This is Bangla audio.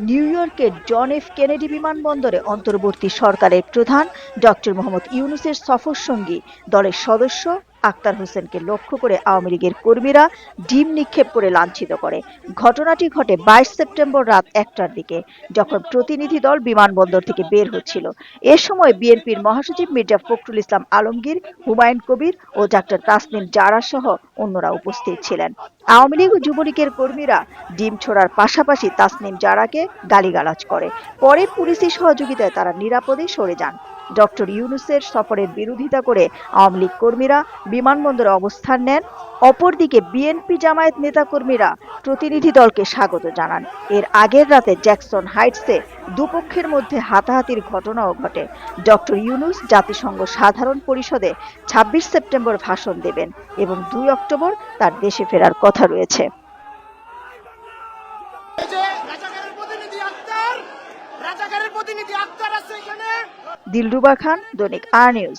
নিউ ইয়র্কের জন এফ কেনেডি বিমানবন্দরে অন্তর্বর্তী সরকারের প্রধান ডক্টর মোহাম্মদ ইউনুসের সফর সঙ্গী দলের সদস্য আক্তার হোসেনকে লক্ষ্য করে আওয়ামী লীগের কর্মীরা ডিম নিক্ষেপ করে লাঞ্ছিত করে। ঘটনাটি ঘটে বাইশ সেপ্টেম্বর রাত একটার দিকে, যখন প্রতিনিধি দল বিমানবন্দর থেকে বের হচ্ছিল। এ সময় বিএনপির মহাসচিব মির্জা ফখরুল ইসলাম আলমগীর, হুমায়ুন কবির ও ডাক্তার তাসনিম জারা সহ অন্যরা উপস্থিত ছিলেন। আওয়ামী লীগ ও যুবলীগের কর্মীরা ডিম ছোড়ার পাশাপাশি তাসনিম জারাকে গালিগালাজ করে। পরে পুলিশি সহযোগিতায় তারা নিরাপদে সরে যান। ডক্টর ইউনুসের সফরের বিরোধিতা করে আওয়ামী লীগ কর্মীরা বিমানবন্দরে অবস্থান নেন। অপরদিকে বিএনপি জামায়াত নেতাকর্মীরা প্রতিনিধি দলকে স্বাগত জানান। এর আগের রাতে জ্যাকসন হাইটসে দুপক্ষের মধ্যে হাতাহাতির ঘটনাও ঘটে। ডক্টর ইউনুস জাতিসংঘ সাধারণ পরিষদে ছাব্বিশ সেপ্টেম্বর ভাষণ দেবেন এবং দুই অক্টোবর তার দেশে ফেরার কথা রয়েছে। রাজাকারের প্রতিনিধি আক্তার আছে দিলরুবা খান দৈনিক আর নিউজ।